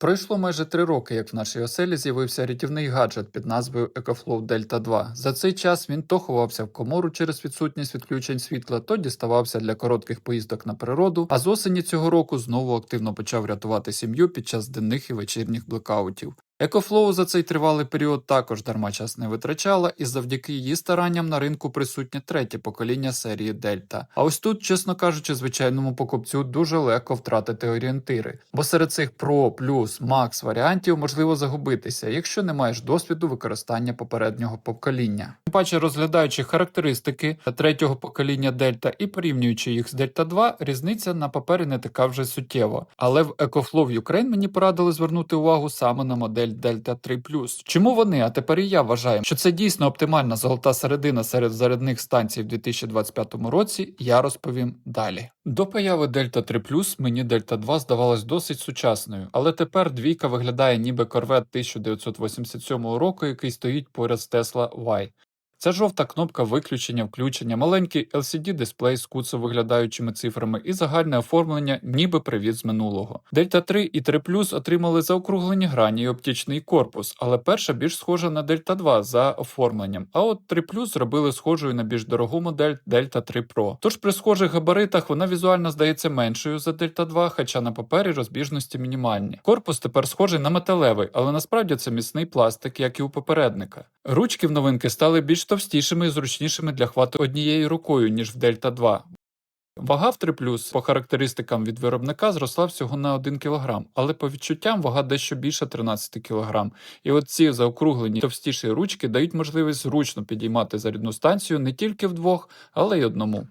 Пройшло майже три роки, як в нашій оселі з'явився рятівний гаджет під назвою EcoFlow Delta 2. За цей час він то ховався в комору через відсутність відключень світла, то діставався для коротких поїздок на природу. А з осені цього року знову активно почав рятувати сім'ю під час денних і вечірніх блекаутів. EcoFlow за цей тривалий період також дарма час не витрачала, і завдяки її старанням на ринку присутнє третє покоління серії Delta. А ось тут, чесно кажучи, звичайному покупцю дуже легко втратити орієнтири, бо серед цих Pro, Plus, Max варіантів можливо загубитися, якщо не маєш досвіду використання попереднього покоління. Тим паче, розглядаючи характеристики третього покоління Delta і порівнюючи їх з Delta 2, різниця на папері не така вже суттєва. Але в EcoFlow Ukraine мені порадили звернути увагу саме на модель Delta 3 Чому вони, а тепер і я вважаю, що це дійсно оптимальна золота середина серед зарядних станцій в 2025 році, я розповім далі. До появи Delta 3 мені Delta 2 здавалась досить сучасною, але тепер двійка виглядає ніби корвет 1987 року, який стоїть поряд з Tesla Y. Це жовта кнопка виключення, включення, маленький LCD-дисплей з куцо виглядаючими цифрами і загальне оформлення, ніби привіт з минулого. Delta 3 і 3 Plus отримали заокруглені грані і оптичний корпус, але перша більш схожа на Delta 2 за оформленням. А от 3 Plus зробили схожою на більш дорогу модель Delta 3 Pro. Тож при схожих габаритах вона візуально здається меншою за Delta 2, хоча на папері розбіжності мінімальні. Корпус тепер схожий на металевий, але насправді це міцний пластик, як і у попередника. Ручки в новинки стали більш товстішими і зручнішими для хвату однією рукою, ніж в Delta 2. Вага в 3 по характеристикам від виробника зросла всього на 1 кг, але по відчуттям вага дещо більше 13 кг. І от ці заокруглені товстіші ручки дають можливість зручно підіймати зарядну станцію не тільки вдвох, але й одному.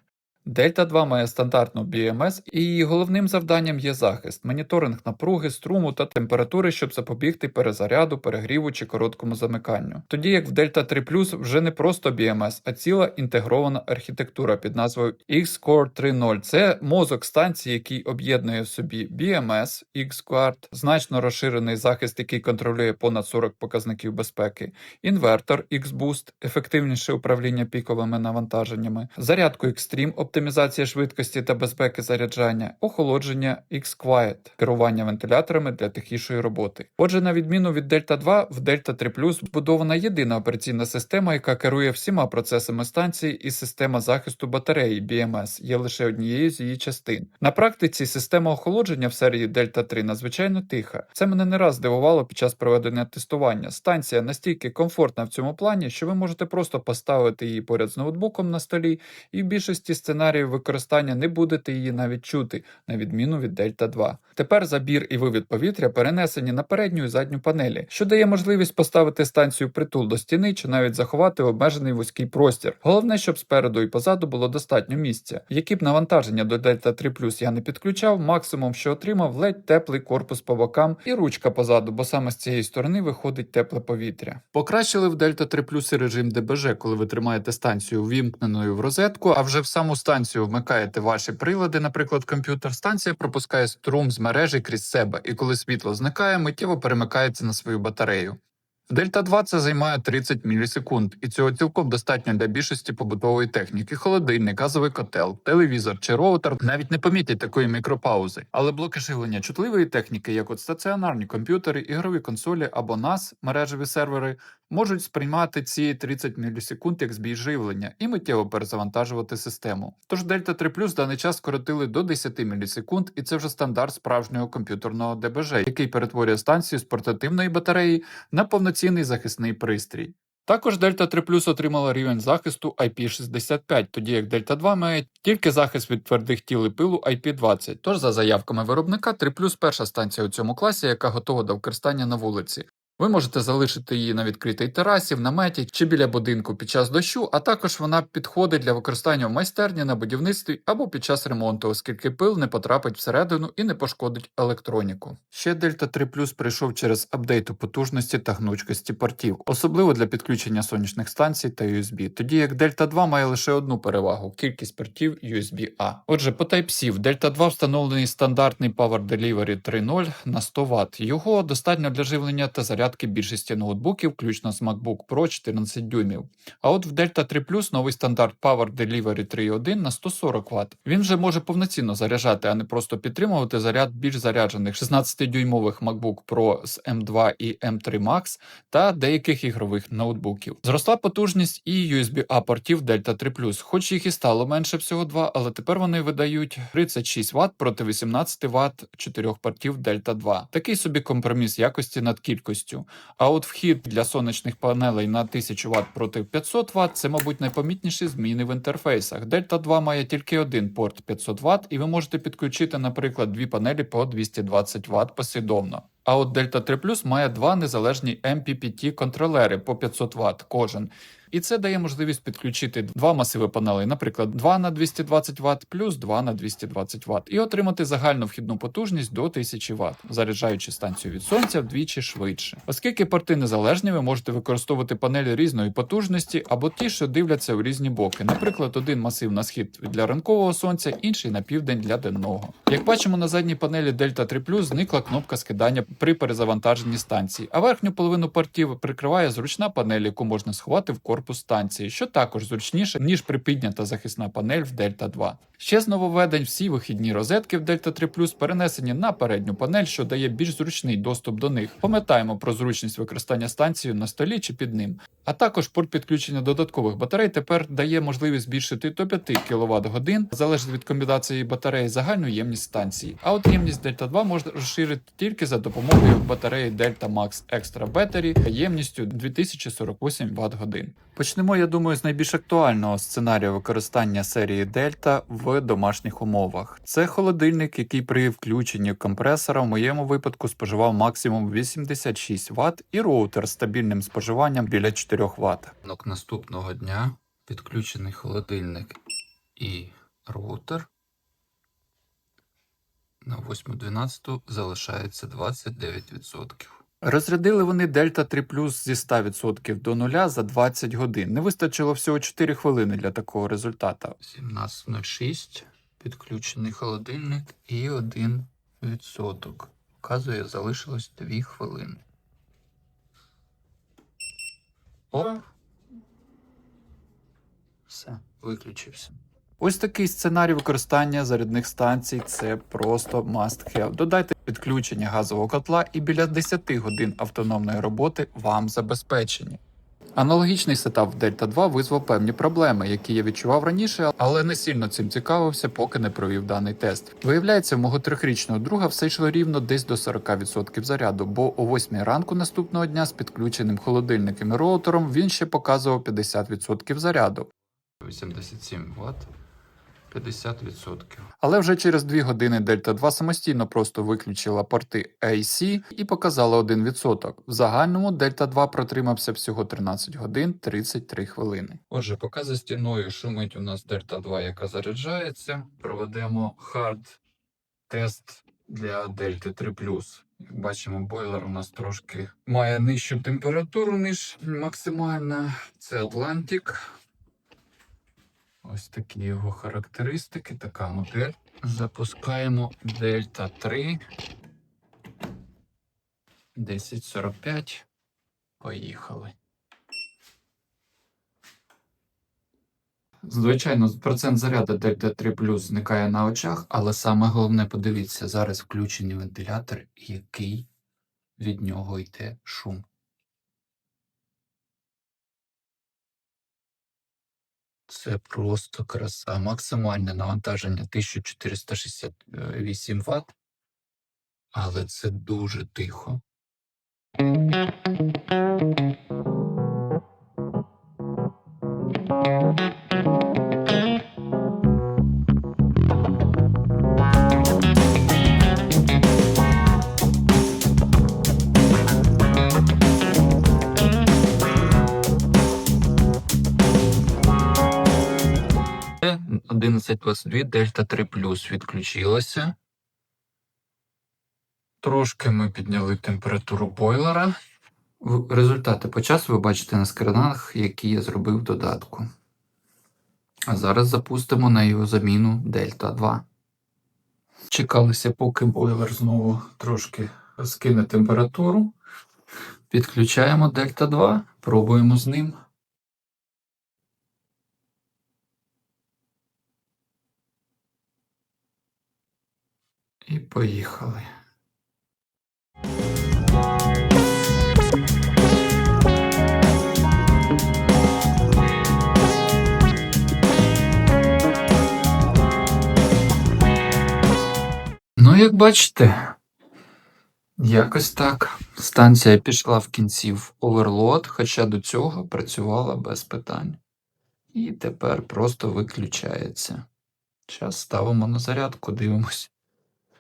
Delta 2 має стандартну BMS, і її головним завданням є захист, моніторинг напруги, струму та температури, щоб запобігти перезаряду, перегріву чи короткому замиканню. Тоді як в Delta 3 вже не просто BMS, а ціла інтегрована архітектура під назвою X-Core 3.0. Це мозок станції, який об'єднує в собі BMS, X-Guard, значно розширений захист, який контролює понад 40 показників безпеки, інвертор X-Boost, ефективніше управління піковими навантаженнями, зарядку Extreme, оптимізація швидкості та безпеки заряджання, охолодження X-Quiet, керування вентиляторами для тихішої роботи. Отже, на відміну від Delta 2, в Delta 3 Plus вбудована єдина операційна система, яка керує всіма процесами станції, і система захисту батареї BMS є лише однією з її частин. На практиці система охолодження в серії Delta 3 надзвичайно тиха. Це мене не раз здивувало під час проведення тестування. Станція настільки комфортна в цьому плані, що ви можете просто поставити її поряд з ноутбуком на столі, і в більшості сценаріїв використання не будете її навіть чути, на відміну від Delta 2. Тепер забір і вивід повітря перенесені на передню і задню панелі, що дає можливість поставити станцію притул до стіни чи навіть заховати обмежений вузький простір. Головне, щоб спереду і позаду було достатньо місця. Які б навантаження до Delta 3 я не підключав, максимум, що отримав, ледь теплий корпус по бокам і ручка позаду, бо саме з цієї сторони виходить тепле повітря. Покращили в Delta 3 і режим ДБЖ, коли ви тримаєте станцію ввімкненою в розетку, а вже в саму станцію вмикаєте ваші прилади, наприклад, комп'ютер. Станція пропускає струм з мережі крізь себе, і коли світло зникає, миттєво перемикається на свою батарею. Дельта 2 це займає 30 мілісекунд, і цього цілком достатньо для більшості побутової техніки. Холодильник, газовий котел, телевізор чи роутер навіть не помітять такої мікропаузи. Але блоки живлення чутливої техніки, як от стаціонарні комп'ютери, ігрові консолі або NAS, мережеві сервери, можуть сприймати ці 30 мілісекунд як збій живлення і миттєво перезавантажувати систему. Тож Delta 3 в даний час скоротили до 10 мілісекунд, і це вже стандарт справжнього комп'ютерного ДБЖ, який перетворює станцію з портативної батареї на повноцінний захисний пристрій. Також Delta 3 Plus отримала рівень захисту IP65, тоді як Delta 2 має тільки захист від твердих тіл і пилу IP20. Тож, за заявками виробника, 3 Plus перша станція у цьому класі, яка готова до використання на вулиці. Ви можете залишити її на відкритій терасі, в наметі чи біля будинку під час дощу, а також вона підходить для використання в майстерні на будівництві або під час ремонту, оскільки пил не потрапить всередину і не пошкодить електроніку. Ще Delta 3 Plus прийшов через апдейт у потужності та гнучкості портів, особливо для підключення сонячних станцій та USB, тоді як Delta 2 має лише одну перевагу кількість портів USB-A. Отже, по Type-C в Delta 2 встановлений стандартний Power Delivery 3.0 на 100 Вт. Його достатньо для живлення та заряду зарядки більшості ноутбуків, включно з MacBook Pro 14 дюймів. А от в Delta 3 Plus новий стандарт Power Delivery 3.1 на 140 Вт. Він вже може повноцінно заряджати, а не просто підтримувати заряд більш заряджених 16-дюймових MacBook Pro з M2 і M3 Max та деяких ігрових ноутбуків. Зросла потужність і USB-A портів Delta 3 Plus, хоч їх і стало менше всього 2, але тепер вони видають 36 Вт проти 18 Вт 4 портів Delta 2. Такий собі компроміс якості над кількістю. А от вхід для сонячних панелей на 1000 Вт проти 500 Вт це, мабуть, найпомітніші зміни в інтерфейсах. Delta 2 має тільки один порт 500 Вт, і ви можете підключити, наприклад, дві панелі по 220 Вт послідовно. А от Delta 3 Plus має два незалежні MPPT контролери по 500 Вт кожен. І це дає можливість підключити два масиви панелей, наприклад, 2 на 220 Вт плюс 2 на 220 Вт, і отримати загальну вхідну потужність до 1000 Вт, заряджаючи станцію від сонця вдвічі швидше. Оскільки порти незалежні, ви можете використовувати панелі різної потужності або ті, що дивляться у різні боки. Наприклад, один масив на схід для ранкового сонця, інший на південь для денного. Як бачимо, на задній панелі Delta 3 Plus зникла кнопка скидання при перезавантаженні станції, а верхню половину портів прикриває зручна панель, яку можна сховати в корпус станції, що також зручніше, ніж припіднята захисна панель в Delta 2. Ще з нововведень всі вихідні розетки в Delta 3 Plus перенесені на передню панель, що дає більш зручний доступ до них. Пам'ятаємо про зручність використання станції на столі чи під ним. А також порт підключення додаткових батарей тепер дає можливість збільшити до 5 кВт годин, залежить від комбінації батареї загальну ємність станції. А от ємність Delta 2 можна розширити тільки за допомогою батареї Delta Max Extra Battery ємністю 2048 Вт годин. Почнемо, я думаю, з найбільш актуального сценарію використання серії Delta в домашніх умовах. Це холодильник, який при включенні компресора в моєму випадку споживав максимум 86 Вт, і роутер з стабільним споживанням біля 4 Вт. Наступного дня підключений холодильник і роутер. На 8.12 залишається 29%. Розрядили вони Delta 3 Plus зі 100% до нуля за 20 годин. Не вистачило всього 4 хвилини для такого результата. 17.06 підключений холодильник і 1%. Вказує, залишилось 2 хвилини. Оп. Все, виключився. Ось такий сценарій використання зарядних станцій це просто must have. Додайте підключення газового котла і біля 10 годин автономної роботи вам забезпечені. Аналогічний сетап в Delta 2 визвав певні проблеми, які я відчував раніше, але не сильно цим цікавився, поки не провів даний тест. Виявляється, в мого трьохрічного друга все йшло рівно десь до 40% заряду, бо о 8 ранку наступного дня з підключеним холодильником і роутером він ще показував 50% заряду. 87 Вт. 50%. Але вже через 2 години Delta 2 самостійно просто виключила порти AC і показала 1%. В загальному Delta 2 протримався всього 13 годин 33 хвилини. Отже, поки за стіною шумить у нас Delta 2, яка заряджається, проведемо хард тест для Delta 3 Як бачимо, бойлер у нас трошки має нижчу температуру, ніж максимальна. Це Atlantic. Ось такі його характеристики, така модель. Запускаємо Delta 3. 1045. Поїхали. Звичайно, процент заряду Delta 3 Plus зникає на очах, але саме головне подивіться, зараз включений вентилятор, який від нього йде шум. Це просто краса. Максимальне навантаження 1468 Вт, але це дуже тихо. Це 1122 Delta 3 Plus відключилося. Трошки ми підняли температуру бойлера. Результати по часу ви бачите на скринах, які я зробив в додатку. А зараз запустимо на його заміну Delta 2. Чекалися, поки бойлер знову трошки скине температуру. Підключаємо Дельта 2, пробуємо з ним. І поїхали. Ну, як бачите, якось так. Станція пішла в кінці в оверлот, хоча до цього працювала без питань. І тепер просто виключається. Зараз ставимо на зарядку, дивимось.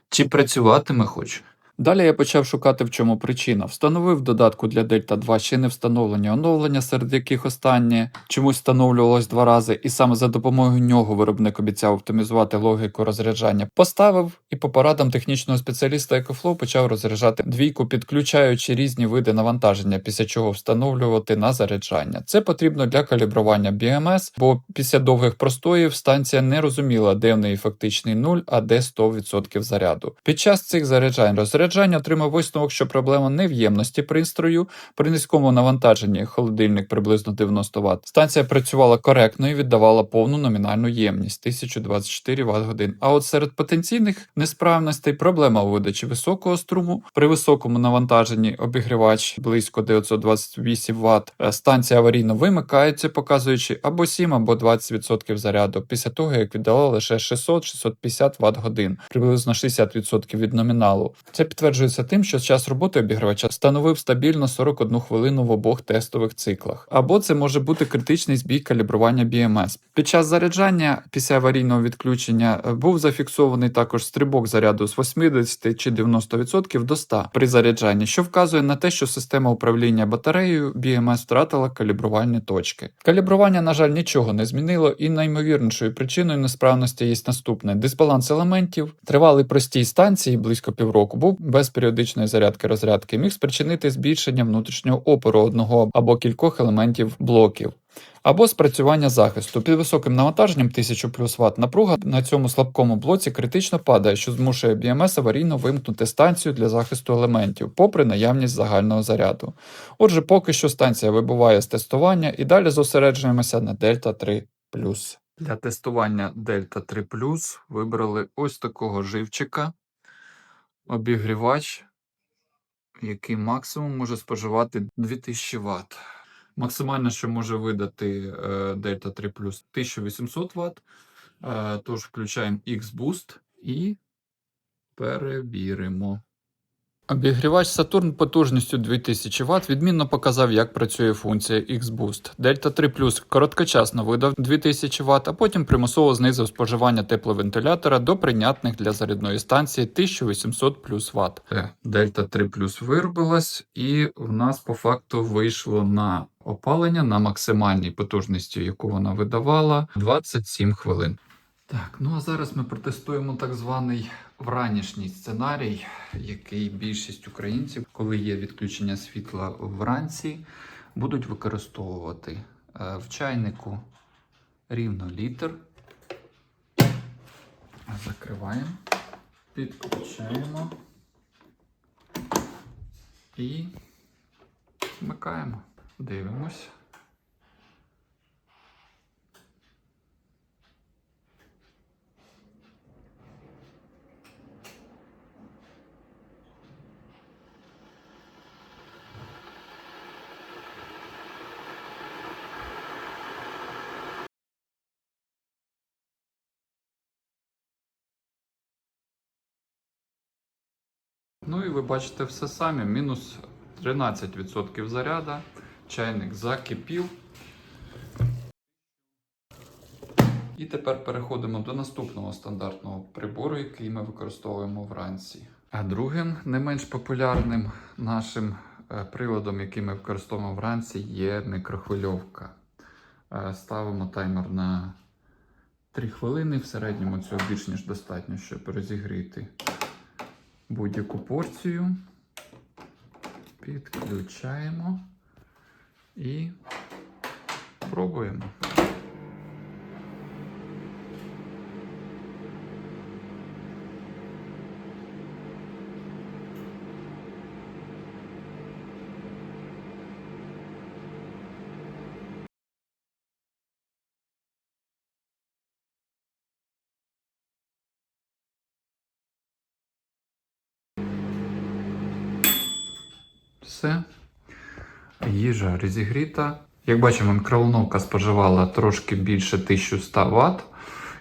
Чи працюватиме хоч? Далі я почав шукати, в чому причина. Встановив додатку для Delta 2 ще не встановлені оновлення, серед яких останнє чомусь встановлювалось два рази, і саме за допомогою нього виробник обіцяв оптимізувати логіку розряджання. Поставив і по порадам технічного спеціаліста EcoFlow почав розряджати двійку, підключаючи різні види навантаження, після чого встановлювати на заряджання. Це потрібно для калібрування BMS, бо після довгих простоїв станція не розуміла, де в неї фактичний нуль, а де 100% заряду. Під час цих заряджань розряджання отримав висновок, що проблема не в ємності пристрою. При низькому навантаженні холодильник приблизно 90 Вт. Станція працювала коректно і віддавала повну номінальну ємність 1024 Вт годин. А от серед потенційних несправностей проблема у видачі високого струму. При високому навантаженні обігрівач близько 928 Вт. Станція аварійно вимикається, показуючи або 7, або 20% заряду. Після того як віддала лише 600-650 Вт годин, приблизно 60% від номіналу. Це підтверджується тим, що час роботи обігрівача становив стабільно 41 хвилину в обох тестових циклах. Або це може бути критичний збій калібрування BMS. Під час заряджання після аварійного відключення е, був зафіксований також стрибок заряду з 80 чи 90% до 100 при заряджанні, що вказує на те, що система управління батареєю BMS втратила калібрувальні точки. Калібрування, на жаль, нічого не змінило, і наймовірнішою причиною несправності є наступне: дисбаланс елементів, тривалий простій станції близько півроку був без періодичної зарядки розрядки, міг спричинити збільшення внутрішнього опору одного або кількох елементів блоків. Або спрацювання захисту. Під високим навантаженням 1000 плюс Вт напруга на цьому слабкому блоці критично падає, що змушує BMS аварійно вимкнути станцію для захисту елементів, попри наявність загального заряду. Отже, поки що станція вибуває з тестування і далі зосереджуємося на Delta 3 Для тестування Delta 3 вибрали ось такого живчика, обігрівач, який максимум може споживати 2000 Вт. Максимально, що може видати е, Delta 3 1800 Вт. Тож включаємо X-Boost і перевіримо. Обігрівач Saturn потужністю 2000 Вт відмінно показав, як працює функція X-Boost. Delta 3 Plus короткочасно видав 2000 Вт, а потім примусово знизив споживання тепловентилятора до прийнятних для зарядної станції 1800 плюс Вт. Delta 3 Plus виробилась, і в нас по факту вийшло на опалення на максимальній потужності, яку вона видавала, 27 хвилин. Так, ну а зараз ми протестуємо так званий вранішній сценарій, який більшість українців, коли є відключення світла вранці, будуть використовувати Е, в чайнику рівно літр. Закриваємо, підключаємо і вмикаємо. Дивимось. Ну і ви бачите все самі. Мінус 13% заряда. Чайник закипів. І тепер переходимо до наступного стандартного прибору, який ми використовуємо вранці. А другим, не менш популярним нашим е, приладом, який ми використовуємо вранці, є мікрохвильовка. Е, Ставимо таймер на 3 хвилини. В середньому цього більш ніж достатньо, щоб розігріти будь-яку порцію. Підключаємо і пробуємо. Все. Їжа розігріта. Як бачимо, мікроволновка споживала трошки більше 1100 Вт.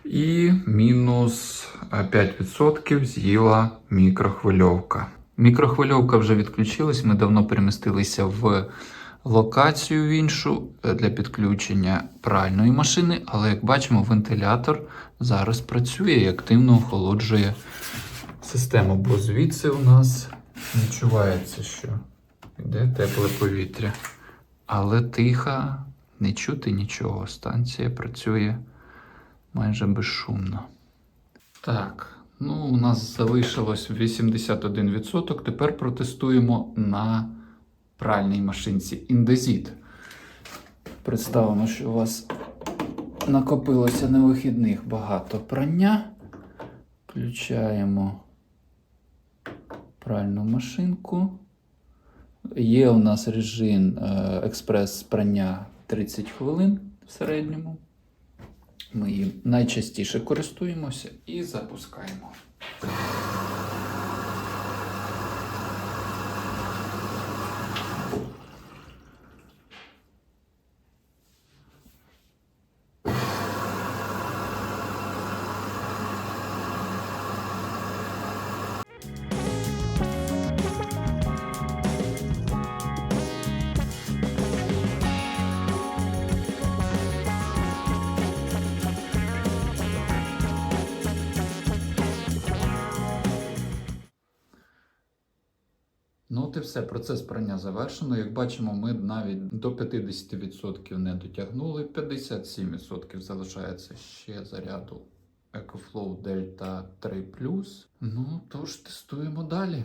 І мінус е, 5% з'їла мікрохвильовка. Мікрохвильовка вже відключилась. Ми давно перемістилися в локацію в іншу е, для підключення пральної машини, але як бачимо, вентилятор зараз працює і активно охолоджує систему, бо звідси у нас відчувається, що йде тепле повітря. Але тиха, не чути нічого. Станція працює майже безшумно. Так, ну у нас залишилось 81%. Тепер протестуємо на пральній машинці індезіт. Представимо, що у вас накопилося на вихідних багато прання. Включаємо пральну машинку. Є у нас режим е, експрес прання 30 хвилин в середньому. Ми їм найчастіше користуємося і запускаємо. Все, процес прання завершено. Як бачимо, ми навіть до 50% не дотягнули. 57% залишається ще заряду EcoFlow Delta 3 Ну, тож тестуємо далі.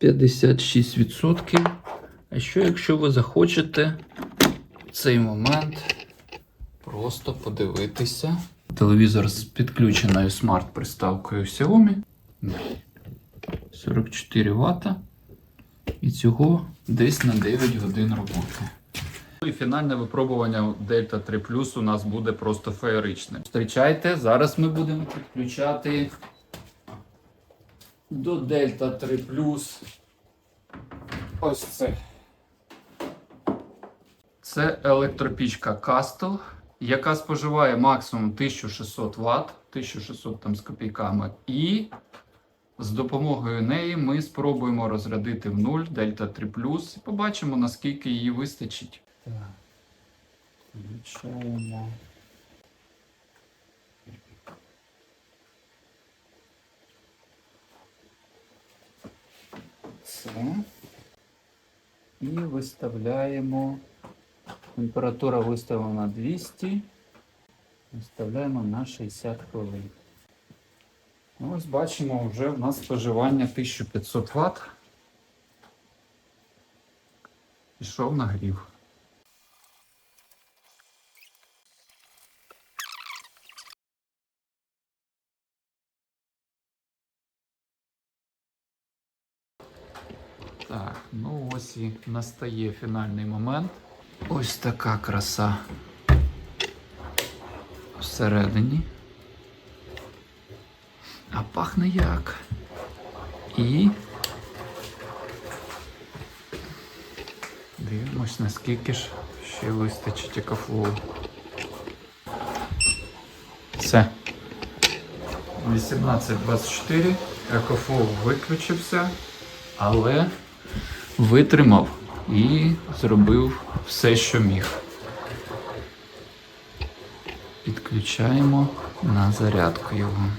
56%. А що, якщо ви захочете в цей момент просто подивитися? Телевізор з підключеною смарт-приставкою Xiaomi. 44 Вт. І цього десь на 9 годин роботи. І фінальне випробування Delta 3 Plus у нас буде просто феєричне. Зустрічайте, зараз ми будемо підключати до Delta 3 Plus ось це. Це електропічка Castle, яка споживає максимум 1600 Вт, 1600 там з копійками. І з допомогою неї ми спробуємо розрядити в нуль Дельта 3 і побачимо, наскільки її вистачить. Так. Включаємо. Це. І виставляємо. Температура виставлена 200. Виставляємо на 60 хвилин. Ну, Ось бачимо, вже в нас споживання 1500 Вт. Пішов нагрів. Так, ну ось і настає фінальний момент. Ось така краса всередині. А пахне як. І. Дивимось, наскільки ж ще вистачить екофлоу. Все. 18.24. Екофлоу виключився, але витримав і зробив все, що міг. Підключаємо на зарядку його.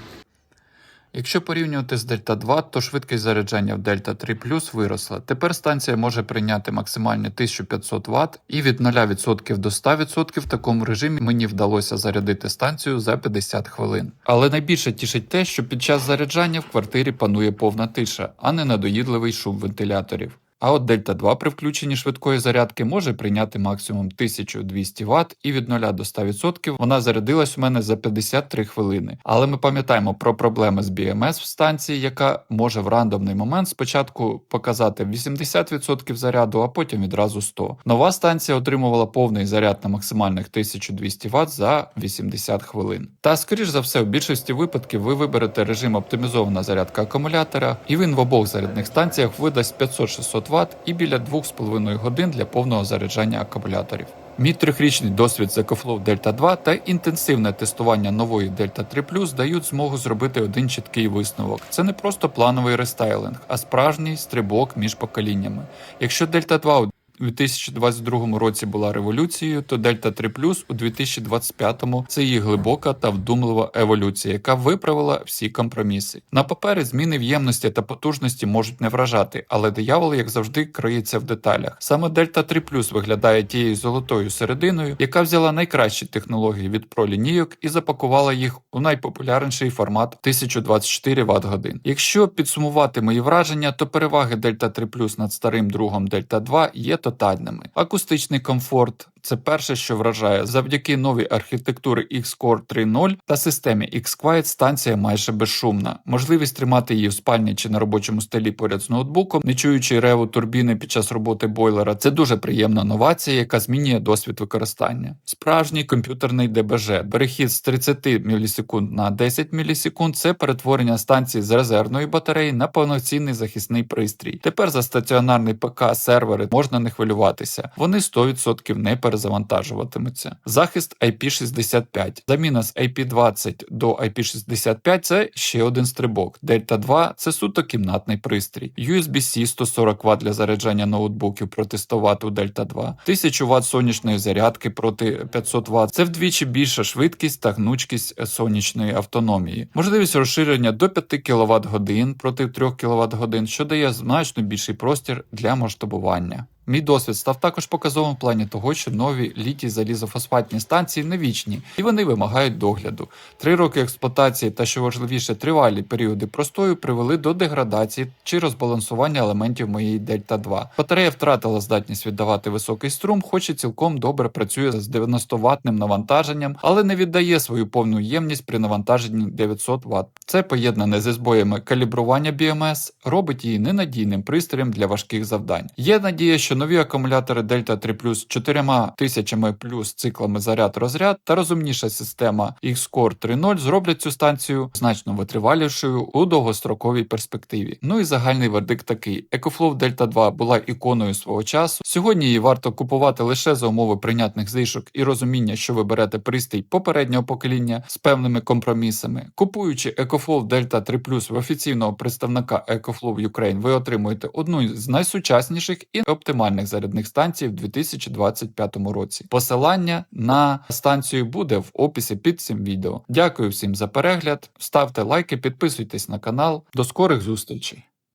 Якщо порівнювати з Delta 2, то швидкість заряджання в Delta 3 Plus виросла. Тепер станція може прийняти максимальні 1500 Вт і від 0% до 100% в такому режимі мені вдалося зарядити станцію за 50 хвилин. Але найбільше тішить те, що під час заряджання в квартирі панує повна тиша, а не надоїдливий шум вентиляторів. А от Delta 2 при включенні швидкої зарядки може прийняти максимум 1200 Вт і від 0 до 100% вона зарядилась у мене за 53 хвилини. Але ми пам'ятаємо про проблеми з BMS в станції, яка може в рандомний момент спочатку показати 80% заряду, а потім відразу 100. Нова станція отримувала повний заряд на максимальних 1200 Вт за 80 хвилин. Та скоріш за все, в більшості випадків ви виберете режим оптимізована зарядка акумулятора, і він в обох зарядних станціях видасть 500-600 Вт і біля 2,5 годин для повного заряджання акумуляторів. Мій трьохрічний досвід з EcoFlow Delta 2 та інтенсивне тестування нової Delta 3 Plus дають змогу зробити один чіткий висновок. Це не просто плановий рестайлинг, а справжній стрибок між поколіннями. Якщо Delta 2 у 2022 році була революцією, то Delta 3 Plus у 2025 це її глибока та вдумлива еволюція, яка виправила всі компроміси. На папері зміни в ємності та потужності можуть не вражати, але диявол, як завжди, криється в деталях. Саме Delta 3 Plus виглядає тією золотою серединою, яка взяла найкращі технології від Pro лінійок і запакувала їх у найпопулярніший формат 1024 Вт годин. Якщо підсумувати мої враження, то переваги Delta 3 Plus над старим другом Delta 2 є тотальними. Акустичний комфорт це перше, що вражає. Завдяки новій архітектури X-Core 3.0 та системі X-Quiet станція майже безшумна. Можливість тримати її в спальні чи на робочому столі поряд з ноутбуком, не чуючи реву турбіни під час роботи бойлера, це дуже приємна новація, яка змінює досвід використання. Справжній комп'ютерний ДБЖ. Перехід з 30 мілісекунд на 10 мілісекунд це перетворення станції з резервної батареї на повноцінний захисний пристрій. Тепер за стаціонарний ПК сервери можна не хвилюватися. Вони 100% не перезавантажуватимуться. Захист IP65. Заміна з IP20 до IP65 це ще один стрибок. Delta 2 це суто кімнатний пристрій. USB-C 140 Вт для заряджання ноутбуків протестувати у Delta 2. 1000 Вт сонячної зарядки проти 500 Вт. Це вдвічі більша швидкість та гнучкість сонячної автономії. Можливість розширення до 5 кВт годин проти 3 кВт годин, що дає значно більший простір для масштабування. Мій досвід став також показовим в плані того, що нові літій залізофосфатні станції не вічні і вони вимагають догляду. Три роки експлуатації та, що важливіше, тривалі періоди простою привели до деградації чи розбалансування елементів моєї Delta 2. Батарея втратила здатність віддавати високий струм, хоч і цілком добре працює з 90 ватним навантаженням, але не віддає свою повну ємність при навантаженні 900 Вт. Це поєднане зі збоями калібрування BMS робить її ненадійним пристроєм для важких завдань. Є надія, що нові акумулятори Delta 3 Plus 4000 плюс циклами заряд-розряд та розумніша система X-Core 3.0 зроблять цю станцію значно витривалішою у довгостроковій перспективі. Ну і загальний вердикт такий: EcoFlow Delta 2 була іконою свого часу. Сьогодні її варто купувати лише за умови прийнятних знижок і розуміння, що ви берете пристрій попереднього покоління з певними компромісами. Купуючи EcoFlow Delta 3 Plus в офіційного представника EcoFlow Ukraine, ви отримуєте одну з найсучасніших і оптимальних зарядних станцій в 2025 році. Посилання на станцію буде в описі під цим відео. Дякую всім за перегляд. Ставте лайки, підписуйтесь на канал. До скорих зустрічей!